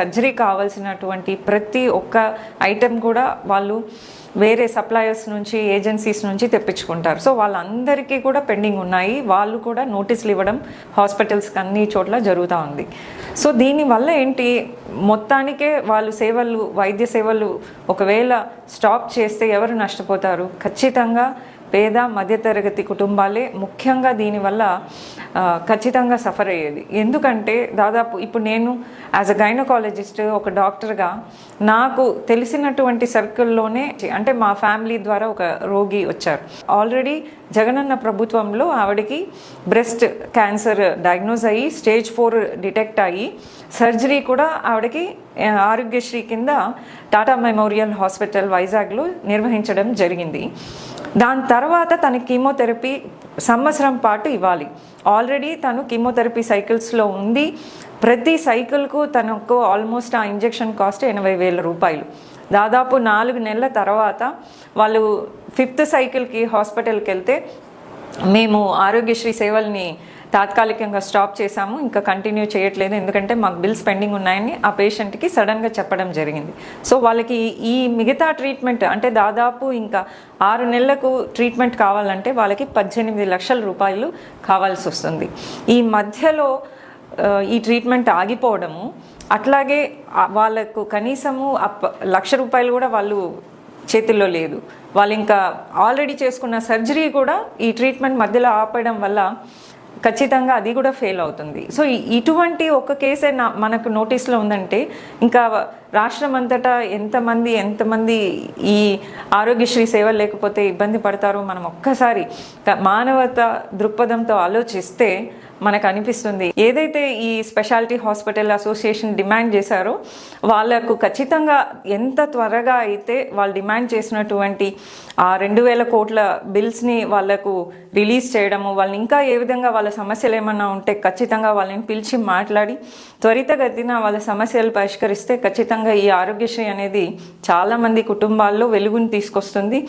Surgery కావాల్సినటువంటి ప్రతి ఒక్క ఐటెం కూడా వాళ్ళు వేరే సప్లయర్స్ నుంచి ఏజెన్సీస్ నుంచి తెప్పించుకుంటారు. సో వాళ్ళందరికీ కూడా పెండింగ్ ఉన్నాయి. వాళ్ళు కూడా నోటీసులు ఇవ్వడం హాస్పిటల్స్కి అన్ని చోట్ల జరుగుతూ ఉంది. సో దీనివల్ల ఏంటి? మొత్తానికే వాళ్ళు సేవలు వైద్య సేవలు ఒకవేళ స్టాప్ చేస్తే ఎవరు నష్టపోతారు? ఖచ్చితంగా పేద మధ్యతరగతి కుటుంబాలే ముఖ్యంగా దీనివల్ల ఖచ్చితంగా సఫర్ అయ్యేది. ఎందుకంటే దాదాపు ఇప్పుడు నేను యాజ్ అ గైనకాలజిస్ట్ ఒక డాక్టర్గా నాకు తెలిసినటువంటి సర్కిల్లోనే అంటే మా ఫ్యామిలీ ద్వారా ఒక రోగి వచ్చారు. ఆల్రెడీ జగనన్న ప్రభుత్వంలో ఆవిడకి బ్రెస్ట్ క్యాన్సర్ డయాగ్నోజ్ అయ్యి స్టేజ్ ఫోర్ డిటెక్ట్ అయ్యి సర్జరీ కూడా ఆవిడకి ఆరోగ్యశ్రీ కింద టాటా మెమోరియల్ హాస్పిటల్ వైజాగ్లో నిర్వహించడం జరిగింది. దాని తర్వాత తన కీమోథెరపీ సంవత్సరం పాటు ఇవ్వాలి. ఆల్రెడీ తను కీమోథెరపీ సైకిల్స్లో ఉంది. ప్రతి సైకిల్కు తనకు ఆల్మోస్ట్ ఆ ఇంజెక్షన్ కాస్ట్ ఎనభై వేల రూపాయలు. దాదాపు నాలుగు నెలల తర్వాత వాళ్ళు ఫిఫ్త్ సైకిల్కి హాస్పిటల్కి వెళ్తే మేము ఆరోగ్యశ్రీ సేవల్ని తాత్కాలికంగా స్టాప్ చేశాము ఇంకా కంటిన్యూ చేయట్లేదు. ఎందుకంటే మాకు బిల్స్ పెండింగ్ ఉన్నాయని ఆ పేషెంట్కి సడన్గా చెప్పడం జరిగింది. సో వాళ్ళకి ఈ మిగతా ట్రీట్మెంట్ అంటే దాదాపు ఇంకా ఆరు నెలలకు ట్రీట్మెంట్ కావాలంటే వాళ్ళకి పద్దెనిమిది లక్షల రూపాయలు కావాల్సి వస్తుంది. ఈ మధ్యలో ఈ ట్రీట్మెంట్ ఆగిపోవడము అట్లాగే వాళ్ళకు కనీసము అప్ప లక్ష రూపాయలు కూడా వాళ్ళు చేతుల్లో లేదు. వాళ్ళు ఇంకా ఆల్రెడీ చేసుకున్న సర్జరీ కూడా ఈ ట్రీట్మెంట్ మధ్యలో ఆపడం వల్ల ఖచ్చితంగా అది కూడా ఫెయిల్ అవుతుంది. సో ఇటువంటి ఒక కేసే నా మనకు నోటీస్లో ఉందంటే ఇంకా రాష్ట్రం అంతటా ఎంతమంది ఎంతమంది ఈ ఆరోగ్యశ్రీ సేవలు లేకపోతే ఇబ్బంది పడతారో మనం ఒక్కసారి మానవత దృక్పథంతో ఆలోచిస్తే మనకు అనిపిస్తుంది ఏదైతే ఈ స్పెషాలిటీ హాస్పిటల్ అసోసియేషన్ డిమాండ్ చేశారో వాళ్ళకు ఖచ్చితంగా ఎంత త్వరగా అయితే వాళ్ళు డిమాండ్ చేసినటువంటి ఆ రెండు వేల కోట్ల బిల్స్ని వాళ్ళకు రిలీజ్ చేయడము వాళ్ళని ఇంకా ఏ విధంగా వాళ్ళ సమస్యలు ఏమన్నా ఉంటే ఖచ్చితంగా వాళ్ళని పిలిచి మాట్లాడి త్వరితగతిన వాళ్ళ సమస్యలు పరిష్కరిస్తే ఖచ్చితంగా ఈ ఆరోగ్యశ్రీ అనేది చాలామంది కుటుంబాల్లో వెలుగుని తీసుకొస్తుంది.